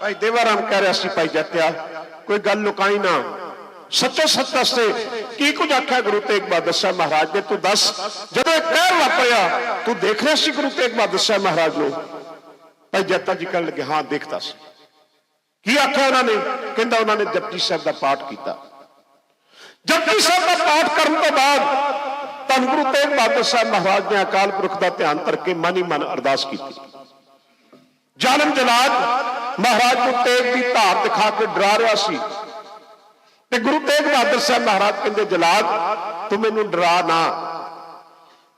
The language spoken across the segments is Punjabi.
ਭਾਈ ਦੇਵਾਰਾਮ ਕਹਿ ਰਿਹਾ ਸੀ, ਭਾਈ ਜੱਤਿਆ ਕੋਈ ਗੱਲ ਲੁਕਾਈ ਨਾ। ਸੱਚੋ ਸੱਚ ਦੱਸੇ ਕੀ ਕੁਝ ਆਖਿਆ ਗੁਰੂ ਤੇਗ ਬਹਾਦਰ ਸਾਹਿਬ ਮਹਾਰਾਜ ਨੇ? ਤੂੰ ਦੱਸ, ਜਦੋਂ ਇਹ ਕਹਿਰ ਵਾਪਰਿਆ, ਤੂੰ ਦੇਖ ਰਿਹਾ ਸੀ ਗੁਰੂ ਤੇਗ ਬਹਾਦਰ ਸਾਹਿਬ ਮਹਾਰਾਜ ਨੂੰ? ਭਾਈ ਜੱਤਾ ਜੀ ਕਹਿਣ ਲੱਗੇ, ਹਾਂ, ਦੇਖਦਾ ਸੀ। ਕੀ ਆਖਿਆ ਉਹਨਾਂ ਨੇ? ਕਹਿੰਦਾ ਉਹਨਾਂ ਨੇ ਜਪਜੀ ਸਾਹਿਬ ਦਾ ਪਾਠ ਕੀਤਾ। ਜਪਜੀ ਸਾਹਿਬ ਦਾ ਪਾਠ ਕਰਨ ਤੋਂ ਬਾਅਦ ਧੰਨ ਗੁਰੂ ਤੇਗ ਬਹਾਦਰ ਸਾਹਿਬ ਮਹਾਰਾਜ ਨੇ ਅਕਾਲ ਪੁਰਖ ਦਾ ਧਿਆਨ ਕਰਕੇ ਮਨ ਹੀ ਮਨ ਅਰਦਾਸ ਕੀਤੀ। ਜ਼ਾਲਮ ਜਲਾਦ ਮਹਾਰਾਜ ਨੂੰ ਤੇਗ ਦੀ ਧਾਰ ਦਿਖਾ ਕੇ ਡਰਾ ਰਿਹਾ ਸੀ। ਤੇ ਗੁਰੂ ਤੇਗ ਬਹਾਦਰ ਸਾਹਿਬ ਮਹਾਰਾਜ ਕਹਿੰਦੇ ਜਲਾਦ ਤੂੰ ਮੈਨੂੰ ਡਰਾ ਨਾ।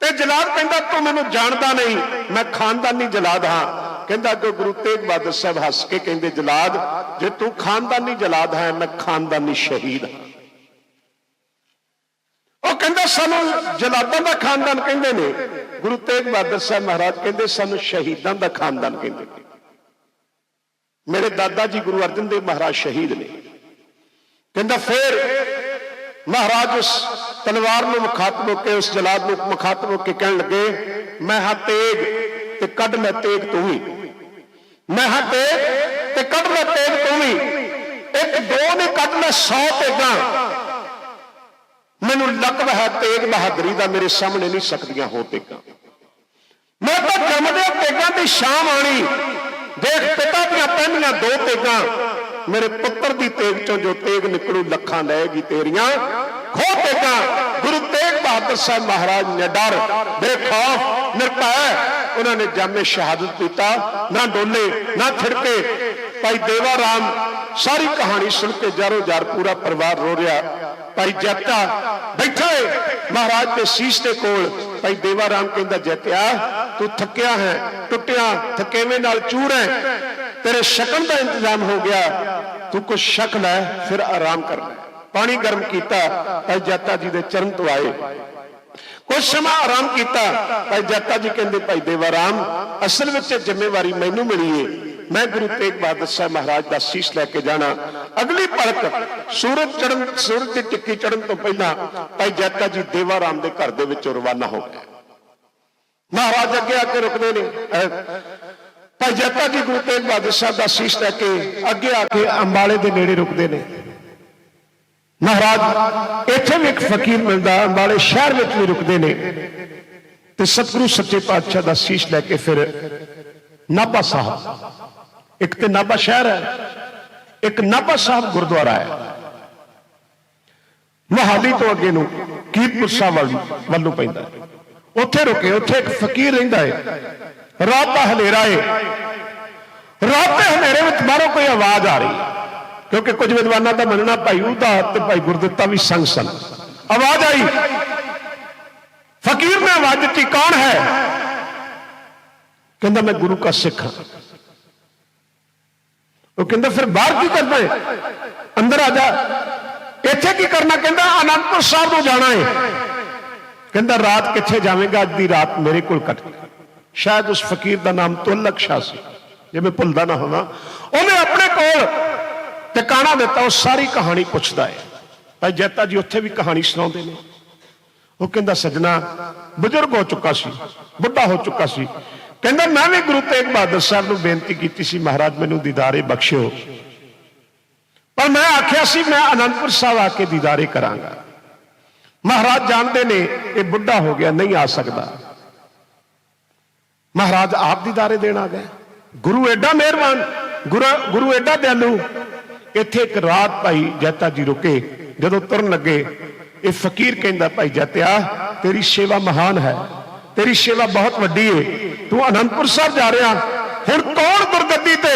ਤੇ ਜਲਾਦ ਕਹਿੰਦਾ, ਤੂੰ ਮੈਨੂੰ ਜਾਣਦਾ ਨਹੀਂ, ਮੈਂ ਖਾਨਦਾਨੀ ਜਲਾਦ ਹਾਂ। ਕਹਿੰਦਾ, ਅੱਗੇ ਗੁਰੂ ਤੇਗ ਬਹਾਦਰ ਸਾਹਿਬ ਹੱਸ ਕੇ ਕਹਿੰਦੇ ਜਲਾਦ ਜੇ ਤੂੰ ਖਾਨਦਾਨੀ ਜਲਾਦ ਹੈ, ਮੈਂ ਖਾਨਦਾਨੀ ਸ਼ਹੀਦ ਹਾਂ। ਉਹ ਕਹਿੰਦਾ, ਸਾਨੂੰ ਜਲਾਦਾਂ ਦਾ ਖਾਨਦਾਨ ਕਹਿੰਦੇ ਨੇ। ਗੁਰੂ ਤੇਗ ਬਹਾਦਰ ਸਾਹਿਬ ਮਹਾਰਾਜ ਕਹਿੰਦੇ, ਸਾਨੂੰ ਸ਼ਹੀਦਾਂ ਦਾ ਖਾਨਦਾਨ ਕਹਿੰਦੇ ਨੇ। ਮੇਰੇ ਦਾਦਾ ਜੀ ਗੁਰੂ ਅਰਜਨ ਦੇਵ ਮਹਾਰਾਜ ਸ਼ਹੀਦ ਨੇ। ਕਹਿੰਦਾ, ਫੇਰ ਮਹਾਰਾਜ ਉਸ ਤਲਵਾਰ ਨੂੰ ਮੁਖਾਤਬ ਹੋ ਕੇ, ਉਸ ਜਲਾਦ ਨੂੰ ਮੁਖਾਤਬ ਹੋ ਕੇ ਕਹਿਣ ਲੱਗੇ, ਮੈਂ ਹਾਂ ਤੇਗ ਤੇ ਕੱਢ ਲੈ ਤੇਗ ਤੂੰ ਵੀ ਮੈਂ ਹਾਂ ਤੇਗ ਤੇ ਕੱਢ ਲੈ ਤੇਗ ਤੂੰ ਵੀ ਇੱਕ ਦੋ ਨੇ ਕੱਢ ਲੈ 100 ਤੇਗਾਂ। ਮੈਨੂੰ ਲਕਬ ਹੈ ਤੇਗ ਬਹਾਦਰੀ ਦਾ, ਮੇਰੇ ਸਾਹਮਣੇ ਨਹੀਂ ਸਕਦੀਆਂ ਹੋ ਤੇਗਾਂ। ਮੈਂ ਤਾਂ ਜੰਮਦੇ ਤੇਗਾਂ ਤੇ ਸ਼ਾਮ ਆਣੀ ਦੇਖ ਪਿਤਾ ਦੀਆਂ ਪਹਿਲੀਆਂ ਦੋ ਤੇਗਾਂ ਮੇਰੇ ਪੁੱਤਰ ਦੀ ਤੇਗ ਚੋਂ ਜੋ ਤੇਗ ਨਿਕਲੂ, ਲੱਖਾਂ ਲਏਗੀ ਤੇਰੀਆਂ। ਖੋ ਤੇਗਾਂ, ਗੁਰੂ ਤੇਗ ਬਹਾਦਰ ਸਾਹਿਬ ਮਹਾਰਾਜ ਨੇ ਡਰ। ਬੇਖੌਫ ਨਿਰਭੈ ਉਹਨਾਂ ਨੇ ਜਾਮੇ ਸ਼ਹਾਦਤ ਪੀਤਾ ਨਾ ਡੋਲੇ, ਨਾ ਥਿੜਕੇ। ਭਾਈ ਦੇਵਾ ਰਾਮ, ਸਾਰੀ ਕਹਾਣੀ ਸੁਣ ਕੇ ਜਾਰੋ ਜਾਰ ਪੂਰਾ ਪਰਿਵਾਰ ਰੋ ਰਿਹਾ। ਭਾਈ ਜੱਟਾ ਬੈਠਾ ਏ ਮਹਾਰਾਜ ਦੇ ਸੀਸ ਦੇ ਕੋਲ। ਭਾਈ ਦੇਵਾ ਰਾਮ ਕਹਿੰਦਾ ਜੱਟਿਆ ਤੂੰ ਥੱਕਿਆ ਹੈ ਟੁੱਟਿਆ ਥਕੇਵੇਂ ਨਾਲ ਚੂਰ ਹੈ। ਤੇਰੇ ਸ਼ਕਲ ਦਾ ਇੰਤਜ਼ਾਮ ਹੋ ਗਿਆ। ਤੂੰ ਕੁਛ ਸ਼ਕ ਲੈ, ਫਿਰ ਆਰਾਮ ਕਰ ਲੈ। ਪਾਣੀ ਗਰਮ ਕੀਤਾ, ਭਾਈ ਜਾਤਾ ਜੀ ਦੇ ਚਰਨ ਤੋਂ ਆਏ। ਕੁਝ ਸਮਾਂ ਆਰਾਮ ਕੀਤਾ, ਭਾਈ ਜਾਤਾ ਜੀ ਕਹਿੰਦੇ, ਭਾਈ ਦੇਵਾ ਰਾਮ ਅਸਲ ਵਿੱਚ ਇਹ ਜ਼ਿੰਮੇਵਾਰੀ ਮੈਨੂੰ ਮਿਲੀ ਏ। ਮੈਂ ਗੁਰੂ ਤੇਗ ਬਹਾਦਰ ਸਾਹਿਬ ਮਹਾਰਾਜ ਦਾ ਸੀਸ ਲੈ ਕੇ ਜਾਣਾ। ਅਗਲੀ ਪਲਕ, ਸੂਰਜ ਚੜਨ ਸੂਰਜ ਦੀ ਟਿੱਕੀ ਚੜਨ ਤੋਂ ਪਹਿਲਾਂ, ਭਾਈ ਜੱਟਾ ਜੀ ਦੇਵਾ ਰਾਮ ਦੇ ਘਰ ਦੇ ਵਿੱਚੋਂ ਰਵਾਨਾ ਹੋ ਗਏ। ਮਹਾਰਾਜ ਅੱਗੇ ਆ ਕੇ ਰੁਕਦੇ ਨੇ। ਅਹ, ਭਾਈ ਜੱਟਾ ਜੀ ਗੁਰੂ ਤੇਗ ਬਹਾਦਰ ਸਾਹਿਬ ਦਾ ਸੀਸ ਲੈ ਕੇ ਅੱਗੇ ਆ ਕੇ ਅੰਬਾਲੇ ਦੇ ਨੇੜੇ ਰੁਕਦੇ ਨੇ। ਮਹਾਰਾਜ ਇੱਥੇ ਵੀ ਇੱਕ ਫਕੀਰ ਮਿਲਦਾ ਅੰਬਾਲੇ ਸ਼ਹਿਰ ਵਿੱਚ ਵੀ ਰੁਕਦੇ ਨੇ। ਤੇ ਸਤਿਗੁਰੂ ਸੱਚੇ ਪਾਤਸ਼ਾਹ ਦਾ ਸੀਸ ਲੈ ਕੇ ਫਿਰ ਨਾਭਾ ਸਾਹਿਬ। ਇੱਕ ਤੇ ਨਾਭਾ ਸ਼ਹਿਰ ਹੈ ਇੱਕ ਨਾਭਾ ਸਾਹਿਬ ਗੁਰਦੁਆਰਾ ਹੈ। ਮੋਹਾਲੀ ਤੋਂ ਅੱਗੇ ਨੂੰ ਕੀਰਤਪੁਰ ਸਾਹਿਬ ਵੱਲ ਵੱਲੋਂ ਪੈਂਦਾ ਹੈ। ਉੱਥੇ ਰੁਕੇ, ਉੱਥੇ ਇੱਕ ਫਕੀਰ ਰਹਿੰਦਾ ਹੈ ਰਾਤ ਦਾ ਹਨੇਰਾ ਹੈ ਰਾਤ ਦੇ ਹਨੇਰੇ ਵਿੱਚ ਬਾਹਰੋਂ ਕੋਈ ਆਵਾਜ਼ ਆ ਰਹੀ। ਹੈ ਕਿਉਂਕਿ ਕੁਝ ਵਿਦਵਾਨਾਂ ਦਾ ਮੰਨਣਾ, ਭਾਈ ਉਹਦਾ ਤੇ ਭਾਈ ਗੁਰਦਿੱਤਾ ਵੀ ਸੰਗ ਸਨ। ਆਵਾਜ਼ ਆਈ। ਫਕੀਰ ਨੇ ਆਵਾਜ਼ ਦਿੱਤੀ, ਕੌਣ ਹੈ? ਕਹਿੰਦਾ, ਮੈਂ ਗੁਰੂ ਦਾ ਸਿੱਖ ਹਾਂ। ਉਹ ਕਹਿੰਦਾ, ਫਿਰ ਬਾਹਰ ਕੀ ਕਰਦਾ ਹੈ ਅੰਦਰ ਆ ਜਾ। ਇੱਥੇ ਕੀ ਕਰਨਾ? ਕਹਿੰਦਾ, ਅਨੰਦਪੁਰ ਸਾਹਿਬ ਨੂੰ ਜਾਣਾ ਹੈ ਕਹਿੰਦਾ, ਰਾਤ ਕਿੱਥੇ ਜਾਵੇਂਗਾ? ਅੱਜ ਦੀ ਰਾਤ ਮੇਰੇ ਕੋਲ ਕੱਟ ਸ਼ਾਇਦ ਉਸ ਫਕੀਰ ਦਾ ਨਾਮ ਤੁਲਕ ਸ਼ਾਹ ਸੀ, ਜੇ ਮੈਂ ਭੁੱਲਦਾ ਨਾ ਹੋਵਾਂ। ਉਹਨੇ ਆਪਣੇ ਕੋਲ ਟਿਕਾਣਾ ਦਿੱਤਾ, ਉਹ ਸਾਰੀ ਕਹਾਣੀ ਪੁੱਛਦਾ ਹੈ। ਭਾਈ ਜੈਤਾ ਜੀ, ਉੱਥੇ ਵੀ ਕਹਾਣੀ ਸੁਣਾਉਂਦੇ ਨੇ। ਉਹ ਕਹਿੰਦਾ, ਸਜਣਾ, ਬਜ਼ੁਰਗ ਹੋ ਚੁੱਕਾ ਸੀ, ਬੁੱਢਾ ਹੋ ਚੁੱਕਾ ਸੀ। ਕਹਿੰਦਾ, ਮੈਂ ਵੀ ਗੁਰੂ ਤੇਗ ਬਹਾਦਰ ਸਾਹਿਬ ਨੂੰ ਬੇਨਤੀ ਕੀਤੀ ਸੀ, ਮਹਾਰਾਜ ਮੈਨੂੰ ਦੀਦਾਰੇ ਬਖਸ਼ਿਓ। ਪਰ ਮੈਂ ਆਖਿਆ ਸੀ, ਮੈਂ ਅਨੰਦਪੁਰ ਸਾਹਿਬ ਆ ਕੇ ਦੀਦਾਰੇ ਕਰਾਂਗਾ। ਮਹਾਰਾਜ ਜਾਣਦੇ ਨੇ, ਇਹ ਬੁੱਢਾ ਹੋ ਗਿਆ, ਨਹੀਂ ਆ ਸਕਦਾ। ਮਹਾਰਾਜ ਆਪ ਦੀਦਾਰੇ ਦੇਣ ਆ ਗਏ ਗੁਰੂ ਐਡਾ ਮਿਹਰਬਾਨ, ਗੁਰੂ ਗੁਰੂ ਐਡਾ ਦਿਆਲੂ। ਇੱਥੇ ਇੱਕ ਰਾਤ ਭਾਈ ਜੈਤਾ ਜੀ ਰੁਕੇ, ਜਦੋਂ ਤੁਰਨ ਲੱਗੇ, ਇਹ ਫਕੀਰ ਕਹਿੰਦਾ, ਭਾਈ ਜੈਤਿਆ, ਤੇਰੀ ਸੇਵਾ ਮਹਾਨ ਹੈ, ਤੇਰੀ ਸੇਵਾ ਬਹੁਤ ਵੱਡੀ ਏ। ਤੂੰ ਅਨੰਦਪੁਰ ਸਾਹਿਬ ਜਾ ਰਿਹਾ, ਹੁਣ ਕੌਣ ਗੁਰਗੱਦੀ ਤੇ?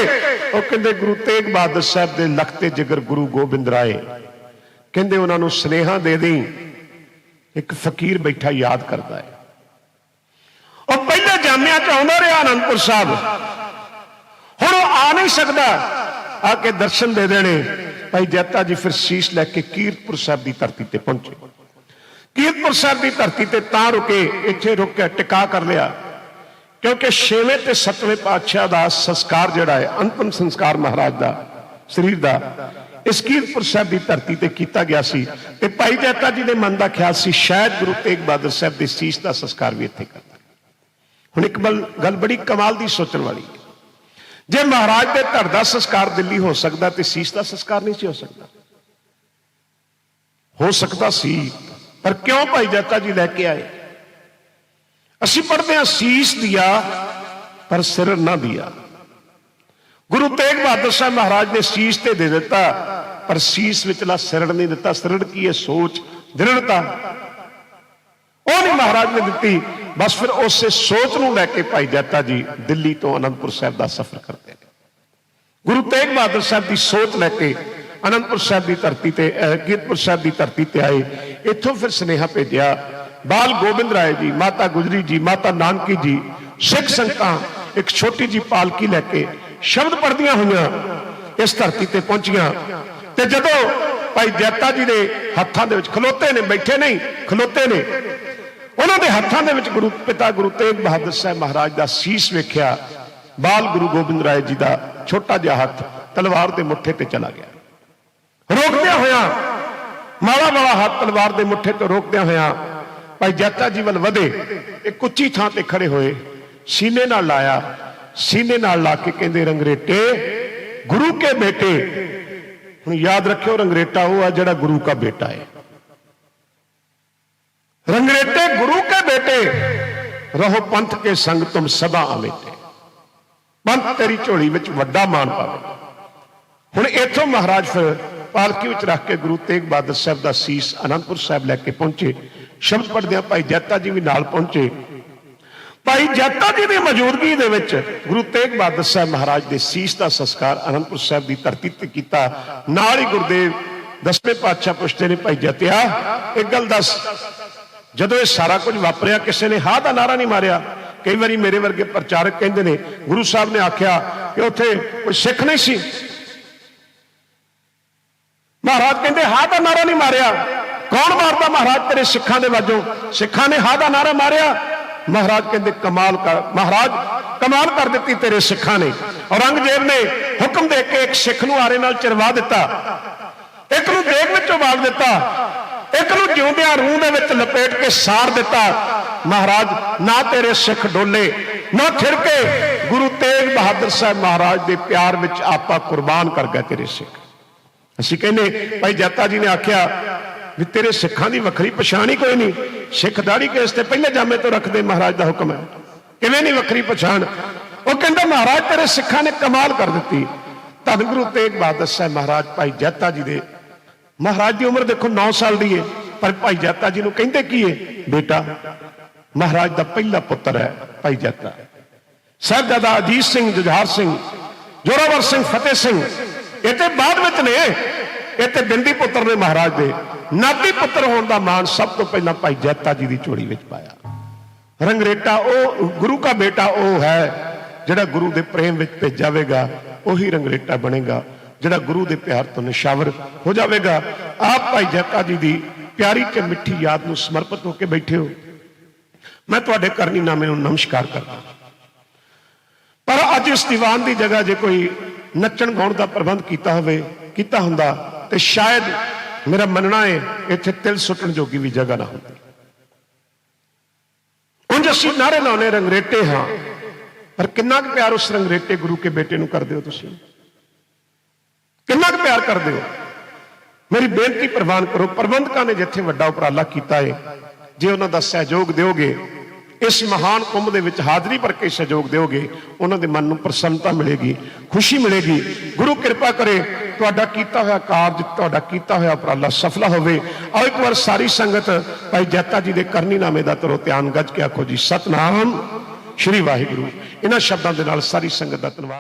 ਉਹ ਕਹਿੰਦੇ, ਗੁਰੂ ਤੇਗ ਬਹਾਦਰ ਸਾਹਿਬ ਦੇ ਲਖਤੇ ਜਿਗਰ ਗੁਰੂ ਗੋਬਿੰਦ ਰਾਏ। ਕਹਿੰਦੇ, ਉਹਨਾਂ ਨੂੰ ਸਨੇਹਾ ਦੇ ਦੇਈ ਇੱਕ ਫਕੀਰ ਬੈਠਾ ਯਾਦ ਕਰਦਾ ਹੈ। ਉਹ ਪਹਿਲੇ ਜਾਮਿਆਂ ਚ ਆਉਂਦਾ ਰਿਹਾ ਆਨੰਦਪੁਰ ਸਾਹਿਬ। ਹੁਣ ਉਹ ਆ ਨਹੀਂ ਸਕਦਾ। ਆ ਕੇ ਦਰਸ਼ਨ ਦੇ ਦੇਣੇ। ਭਾਈ ਜੱਤਾ ਜੀ ਫਿਰ ਸੀਸ ਲੈ ਕੇ ਕੀਰਤਪੁਰ ਸਾਹਿਬ ਦੀ ਧਰਤੀ ਤੇ ਪਹੁੰਚੇ। ਕੀਰਤਪੁਰ ਸਾਹਿਬ ਦੀ ਧਰਤੀ ਤੇ ਤਾਂ ਰੁਕੇ, ਇੱਥੇ ਰੁਕ ਕੇ ਟਿਕਾ ਕਰ ਲਿਆ। ਕਿਉਂਕਿ 6ਵੇਂ ਤੇ 7ਵੇਂ ਪਾਤਸ਼ਾਹ ਦਾ ਸੰਸਕਾਰ ਜਿਹੜਾ ਹੈ, ਅੰਤਮ ਸੰਸਕਾਰ ਮਹਾਰਾਜ ਦਾ, ਸਰੀਰ ਦਾ ਇਸ ਕੀਰਤਪੁਰ ਸਾਹਿਬ ਦੀ ਧਰਤੀ ਤੇ ਕੀਤਾ ਗਿਆ ਸੀ ਤੇ ਭਾਈ ਜੱਤਾ ਜੀ ਦੇ ਮਨ ਦਾ ਖਿਆਲ ਸੀ, ਸ਼ਾਇਦ ਗੁਰੂ ਤੇਗ ਬਹਾਦਰ ਸਾਹਿਬ ਦੇ ਸੀਸ ਦਾ ਸੰਸਕਾਰ ਵੀ ਇੱਥੇ ਕਰਦਾ। ਹੁਣ ਇੱਕ ਬਲ- ਗੱਲ ਬੜੀ ਕਮਾਲ ਦੀ ਸੋਚਣ ਵਾਲੀ। ਜੇ ਮਹਾਰਾਜ ਦੇ ਧੜ ਦਾ ਸੰਸਕਾਰ ਦਿੱਲੀ ਹੋ ਸਕਦਾ ਤੇ ਸੀਸ ਦਾ ਸੰਸਕਾਰ ਨਹੀਂ ਸੀ ਹੋ ਸਕਦਾ। ਹੋ ਸਕਦਾ ਸੀ, ਪਰ ਕਿਉਂ ਭਾਈ ਜੱਤਾ ਜੀ ਲੈ ਕੇ ਆਏ? ਅਸੀਂ ਪੜ੍ਹਦੇ ਹਾਂ ਸੀਸ ਦਿਆ, ਪਰ ਸਿਰ ਨਾ ਦਿਆ। ਗੁਰੂ ਤੇਗ ਬਹਾਦਰ ਸਾਹਿਬ ਮਹਾਰਾਜ ਨੇ ਸੀਸ ਤੇ ਦੇ ਦਿੱਤਾ ਪਰ ਸੀਸ ਵਿਚਲਾ ਸਿਰੜ ਨਹੀਂ ਦਿੱਤਾ ਸਿਰੜ ਕੀ ਹੈ ਸੋਚ ਦ੍ਰਿੜਤਾ ਉਹ ਨਹੀਂ ਮਹਾਰਾਜ ਨੇ ਦਿੱਤੀ ਬਸ ਫਿਰ ਉਸੇ ਸੋਚ ਨੂੰ ਲੈ ਕੇ ਭਾਈ ਜੱਤਾ ਜੀ ਦਿੱਲੀ ਤੋਂ ਅਨੰਦਪੁਰ ਸਾਹਿਬ ਦਾ ਸਫ਼ਰ ਕਰਦੇ ਨੇ ਗੁਰੂ ਤੇਗ ਬਹਾਦਰ ਸਾਹਿਬ ਦੀ ਸੋਚ ਲੈ ਕੇ ਅਨੰਦਪੁਰ ਸਾਹਿਬ ਦੀ ਧਰਤੀ ਤੇ ਅਹ, ਕੀਰਤਪੁਰ ਸਾਹਿਬ ਦੀ ਧਰਤੀ ਤੇ ਆਏ ਇੱਥੋਂ ਫਿਰ ਸੁਨੇਹਾ ਭੇਜਿਆ ਬਾਲ ਗੋਬਿੰਦ ਰਾਏ ਜੀ ਮਾਤਾ ਗੁਜਰੀ ਜੀ ਮਾਤਾ ਨਾਨਕੀ ਜੀ ਸਿੱਖ ਸੰਗਤਾਂ ਇੱਕ ਛੋਟੀ ਜੀ ਪਾਲਕੀ ਲੈ ਕੇ ਸ਼ਬਦ ਪੜਦੀਆਂ ਹੋਈਆਂ ਇਸ ਧਰਤੀ ਤੇ ਪਹੁੰਚੀਆਂ। ਤੇ ਜਦੋਂ ਭਾਈ ਜੈਤਾ ਜੀ ਦੇ ਹੱਥਾਂ ਦੇ ਵਿੱਚ ਖਲੋਤੇ ਨੇ, ਬੈਠੇ ਨਹੀਂ, ਖਲੋਤੇ ਨੇ, ਉਹਨਾਂ ਦੇ ਹੱਥਾਂ ਦੇ ਵਿੱਚ ਗੁਰੂ ਪਿਤਾ ਗੁਰੂ ਤੇਗ ਬਹਾਦਰ ਸਾਹਿਬ ਮਹਾਰਾਜ ਦਾ ਸੀਸ ਵੇਖਿਆ। ਬਾਲ ਗੁਰੂ ਗੋਬਿੰਦ ਰਾਏ ਜੀ ਦਾ ਛੋਟਾ ਜਿਹਾ ਹੱਥ ਤਲਵਾਰ ਦੇ ਮੁੱਠੇ ਤੇ ਚਲਾ ਗਿਆ। ਰੋਕਦਿਆਂ ਹੋਇਆ ਮਾਲਾ ਵਾਲਾ ਹੱਥ ਤਲਵਾਰ ਦੇ ਮੁੱਠੇ ਤੋਂ ਰੋਕਦਿਆਂ ਹੋਇਆਂ ਭਾਈ ਜੈਤਾ ਜੀ ਵੱਲ ਵਧੇ, ਇੱਕ ਉੱਚੀ ਥਾਂ ਤੇ ਖੜੇ ਹੋਏ, ਸੀਨੇ ਨਾਲ ਲਾਇਆ ਸੀਨੇ ਨਾਲ ਲਾ ਕੇ ਕਹਿੰਦੇ ਰੰਗਰੇਟੇ ਗੁਰੂ ਕੇ ਬੇਟੇ ਹੁਣ ਯਾਦ ਰੱਖਿਓ ਰੰਗਰੇਟਾ ਉਹ ਆ ਜਿਹੜਾ ਗੁਰੂ ਦਾ ਬੇਟਾ ਹੈ रंगरेटे गुरु के बेटे रहो पंथ के संग तुम सदा अमेटे ਪੰਥ ਤੇਰੀ ਝੋਲੀ ਵਿੱਚ ਵੱਡਾ ਮਾਣ ਪਾਵੇ ਹੁਣ ਇੱਥੋਂ ਮਹਾਰਾਜ ਫਿਰ ਪਾਲਕੀ ਵਿੱਚ ਰੱਖ ਕੇ ਗੁਰੂ ਤੇਗ ਬਹਾਦਰ ਸਾਹਿਬ ਦਾ ਸੀਸ ਅਨੰਦਪੁਰ ਸਾਹਿਬ ਲੈ ਕੇ ਪਹੁੰਚੇ ਸ਼ਬਦ ਪੜਦਿਆਂ ਭਾਈ ਜੱਤਾ ਜੀ ਵੀ ਨਾਲ ਪਹੁੰਚੇ ਭਾਈ ਜੱਤਾ ਜੀ ਦੀ ਮੌਜੂਦਗੀ ਦੇ ਵਿੱਚ ਗੁਰੂ ਤੇਗ ਬਹਾਦਰ ਸਾਹਿਬ ਮਹਾਰਾਜ ਦੇ ਸੀਸ ਦਾ ਸੰਸਕਾਰ ਅਨੰਦਪੁਰ ਸਾਹਿਬ ਦੀ ਧਰਤੀ ਤੇ ਕੀਤਾ। ਨਾਲ ਹੀ ਗੁਰਦੇਵ ਦਸਵੇਂ ਪਾਤਸ਼ਾਹ ਪੁੱਛਦੇ ਨੇ, ਭਾਈ ਜੱਤਿਆ, ਇੱਕ ਗੱਲ ਦੱਸ। ਜਦੋਂ ਇਹ ਸਾਰਾ ਕੁਝ ਵਾਪਰਿਆ, ਕਿਸੇ ਨੇ ਹਾਂ ਦਾ ਨਾਰਾ ਨਹੀਂ ਮਾਰਿਆ? ਕਈ ਵਾਰੀ ਮੇਰੇ ਵਰਗੇ ਪ੍ਰਚਾਰਕ ਕਹਿੰਦੇ ਨੇ, ਗੁਰੂ ਸਾਹਿਬ ਨੇ ਆਖਿਆ ਕਿ ਉੱਥੇ ਕੋਈ ਸਿੱਖ ਨਹੀਂ ਸੀ। ਮਹਾਰਾਜ ਕਹਿੰਦੇ ਹਾਂ ਦਾ ਨਾਰਾ ਨਹੀਂ ਮਾਰਿਆ। ਕੌਣ ਮਾਰਦਾ ਮਹਾਰਾਜ ਤੇਰੇ ਸਿੱਖਾਂ ਦੇ ਵਾਜੋਂ? ਸਿੱਖਾਂ ਨੇ ਹਾਂ ਦਾ ਨਾਰਾ ਮਾਰਿਆ। ਮਹਾਰਾਜ ਕਹਿੰਦੇ, ਕਮਾਲ ਕਰ, ਮਹਾਰਾਜ, ਕਮਾਲ ਕਰ ਦਿੱਤੀ ਤੇਰੇ ਸਿੱਖਾਂ ਨੇ। ਔਰੰਗਜ਼ੇਬ ਨੇ ਹੁਕਮ ਦੇ ਕੇ ਇੱਕ ਸਿੱਖ ਨੂੰ ਆਰੇ ਨਾਲ ਚਰਵਾ ਦਿੱਤਾ। ਇੱਕ ਨੂੰ ਦੇਗ ਵਿੱਚੋਂ ਬਾਗ ਦਿੱਤਾ। ਇੱਕ ਨੂੰ ਜਿਉਂਦਿਆਂ ਰੂਹ ਦੇ ਵਿੱਚ ਲਪੇਟ ਕੇ ਸਾੜ ਦਿੱਤਾ। ਮਹਾਰਾਜ, ਨਾ ਤੇਰੇ ਸਿੱਖ ਡੋਲੇ, ਨਾ ਥਿਰ ਕੇ ਗੁਰੂ ਤੇਗ ਬਹਾਦਰ ਸਾਹਿਬ ਮਹਾਰਾਜ ਦੇ ਪਿਆਰ ਵਿੱਚ ਆਪਾ ਕੁਰਬਾਨ ਕਰ ਗਏ ਤੇਰੇ ਸਿੱਖ। ਅਸੀਂ ਕਹਿੰਦੇ, ਭਾਈ ਜੱਤਾ ਜੀ ਨੇ ਆਖਿਆ ਵੀ ਤੇਰੇ ਸਿੱਖਾਂ ਦੀ ਵੱਖਰੀ ਪਛਾਣ ਹੀ ਕੋਈ ਨਹੀਂ। ਸਿੱਖ ਦਾੜੀ ਕੇਸ ਤੇ ਪਹਿਲੇ ਜਾਮੇ ਤੋਂ ਰੱਖਦੇ ਮਹਾਰਾਜ ਦਾ ਹੁਕਮ ਹੈ। ਕਿਵੇਂ ਨਹੀਂ ਵੱਖਰੀ ਪਛਾਣ? ਉਹ ਕਹਿੰਦਾ, ਮਹਾਰਾਜ, ਤੇਰੇ ਸਿੱਖਾਂ ਨੇ ਕਮਾਲ ਕਰ ਦਿੱਤੀ। ਧੰਨ ਗੁਰੂ ਤੇਗ ਬਹਾਦਰ ਸਾਹਿਬ ਮਹਾਰਾਜ, ਭਾਈ ਜੱਤਾ ਜੀ ਦੇ। ਮਹਾਰਾਜ ਦੀ ਉਮਰ ਦੇਖੋ 9 ਸਾਲ ਦੀ ਹੈ ਪਰ ਭਾਈ ਜੱਤਾ ਜੀ ਨੂੰ ਕਹਿੰਦੇ ਕੀ ਹੈ ਬੇਟਾ, ਮਹਾਰਾਜ ਦਾ ਪਹਿਲਾ ਪੁੱਤਰ ਹੈ ਭਾਈ ਜੱਤਾ। ਸਾਹਿਬਜ਼ਾਦਾ ਅਜੀਤ ਸਿੰਘ, ਜੁਝਾਰ ਸਿੰਘ, ਜੋਰਾਵਰ ਸਿੰਘ, ਫਤਿਹ ਸਿੰਘ, ਇਹ ਤੇ ਬਾਅਦ ਵਿੱਚ ਨੇ। ਇੱਥੇ ਬਿੰਦੀ ਪੁੱਤਰ ਨੇ ਮਹਾਰਾਜ ਦੇ। ਨਾਤੀ ਪੁੱਤਰ ਹੋਣ ਦਾ ਮਾਣ ਸਭ ਤੋਂ ਪਹਿਲਾਂ ਭਾਈ ਜੈਤਾ ਜੀ ਦੀ ਝੋਲੀ ਵਿੱਚ ਪਾਇਆ। ਰੰਗਰੇਟਾ ਉਹ, ਗੁਰੂ ਦਾ ਬੇਟਾ ਉਹ ਹੈ, ਜਿਹੜਾ ਗੁਰੂ ਦੇ ਪ੍ਰੇਮ ਵਿੱਚ ਭੇਜਾਵੇਗਾ, ਉਹੀ ਰੰਗਰੇਟਾ ਬਣੇਗਾ, ਜਿਹੜਾ ਗੁਰੂ ਦੇ ਪਿਆਰ ਤੋਂ ਨਿਸ਼ਾਵਰ ਹੋ ਜਾਵੇਗਾ। ਆਪ ਭਾਈ ਜੈਤਾ ਜੀ ਦੀ ਪਿਆਰੀ ਤੇ ਮਿੱਠੀ ਯਾਦ ਨੂੰ ਸਮਰਪਿਤ ਹੋ ਕੇ ਬੈਠੇ ਹੋ। ਮੈਂ ਤੁਹਾਡੇ ਕਰਨੀ ਨਾਮੇ ਨੂੰ ਨਮਸਕਾਰ ਕਰਦਾ ਪਰ ਅੱਜ ਇਸ ਦੀਵਾਨ ਦੀ ਜਗ੍ਹਾ ਜੇ ਕੋਈ ਨੱਚਣ ਗਾਉਣ ਦਾ ਪ੍ਰਬੰਧ ਕੀਤਾ ਹੋਵੇ, ਕੀਤਾ ਹੁੰਦਾ ਤੇ ਸ਼ਾਇਦ ਮੇਰਾ ਮੰਨਣਾ ਹੈ ਇੱਥੇ ਤਿਲ ਸੁੱਟਣ ਜੋਗੀ ਵੀ ਜਗ੍ਹਾ ਨਾ ਹੁੰਦੀ। ਉਂਝ ਅਸੀਂ ਨਾਰੇ ਲਾਉਨੇ ਰੰਗਰੇਟੇ ਹਾਂ। ਪਰ ਕਿੰਨਾ ਕੁ ਪਿਆਰ ਉਸ ਰੰਗਰੇਟੇ ਗੁਰੂ ਕੇ ਬੇਟੇ ਨੂੰ ਕਰਦੇ ਹੋ ਤੁਸੀਂ? ਕਿੰਨਾ ਕੁ ਪਿਆਰ ਕਰਦੇ ਹੋ? ਮੇਰੀ ਬੇਨਤੀ ਪ੍ਰਵਾਨ ਕਰੋ, ਪ੍ਰਬੰਧਕਾਂ ਨੇ ਜਿੱਥੇ ਵੱਡਾ ਉਪਰਾਲਾ ਕੀਤਾ ਹੈ ਜੇ ਉਹਨਾਂ ਦਾ ਸਹਿਯੋਗ ਦਿਓਗੇ ਇਸ ਮਹਾਨ ਕੁੰਭ ਦੇ ਵਿੱਚ ਹਾਜ਼ਰੀ ਭਰ ਕੇ ਸਹਿਯੋਗ ਦਿਓਗੇ, ਉਹਨਾਂ ਦੇ ਮਨ ਨੂੰ ਪ੍ਰਸੰਨਤਾ ਮਿਲੇਗੀ, ਖੁਸ਼ੀ ਮਿਲੇਗੀ। ਗੁਰੂ ਕਿਰਪਾ ਕਰੇ, ਤੁਹਾਡਾ ਕੀਤਾ ਹੋਇਆ ਕਾਰਜ, ਤੁਹਾਡਾ ਕੀਤਾ ਹੋਇਆ ਉਪਰਾਲਾ ਸਫਲਾ ਹੋਵੇ। ਆਓ ਇੱਕ ਵਾਰ ਸਾਰੀ ਸੰਗਤ ਭਾਈ ਜੱਤਾ ਜੀ ਦੇ ਕਰਨੀ ਨਾਮੇ ਦਾ ਤਰੋ ਧਿਆਨ ਗੱਜ ਕੇ ਆਖੋ ਜੀ, ਸਤਨਾਮ, ਸ਼੍ਰੀ ਵਾਹਿਗੁਰੂ। ਇਹਨਾਂ ਸ਼ਬਦਾਂ ਦੇ ਨਾਲ ਸਾਰੀ ਸੰਗਤ ਦਾ ਧੰਨਵਾਦ।